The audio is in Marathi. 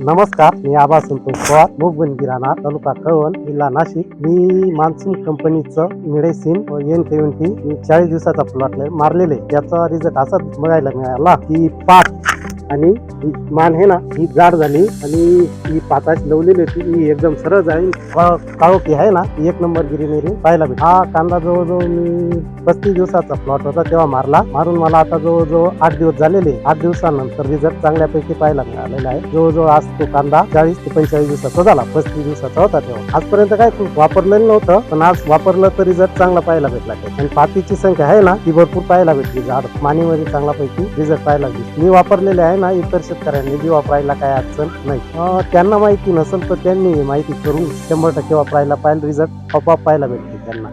नमस्कार मी आबा संतोष पवार मुगबन किराणा तालुका कळवण जिल्हा नाशिक. मी मान्सून कंपनीचं मेडिसिन एन ट्वेंटी मी चाळीस दिवसाचा प्लॉट मारलेले त्याचा रिझल्ट असा बघायला मिळाला की पाच आणि ही मान आहे ना ही जाड झाली आणि ही पाताची लवलेली होती. ही एकदम सरळ जाईल. काळोखी आहे ना एक नंबर गिरीनेरी पाहायला भेट हा कांदा जवळजवळ मी पस्तीस दिवसाचा प्लॉट होता तेव्हा मारला. मारून मला आता जवळजवळ आठ दिवस झालेले. आठ दिवसानंतर रिझल्ट चांगल्यापैकी पाहायला मिळालेला आहे. जवळजवळ आज तो कांदा चाळीस ते पंचेचाळीस दिवसाचा झाला. पस्तीस दिवसाचा होता तेव्हा. आजपर्यंत काय वापरलेलं नव्हतं पण आज वापरलं तर रिझल्ट चांगला पाहायला भेटला आणि पातीची संख्या आहे ना ती भरपूर पाहायला भेटली. झाड मानेमध्ये चांगल्यापैकी रिझल्ट पाहायला भेटली. मी वापरलेले आहे ना इतर शेतकऱ्यांनी बी वापरायला काय अडचण नाही. त्यांना माहिती नसेल तर त्यांनी माहिती करून शंभर टक्के वापरायला पाहिजे रिझल्ट आपोआप पाहायला भेटते त्यांना.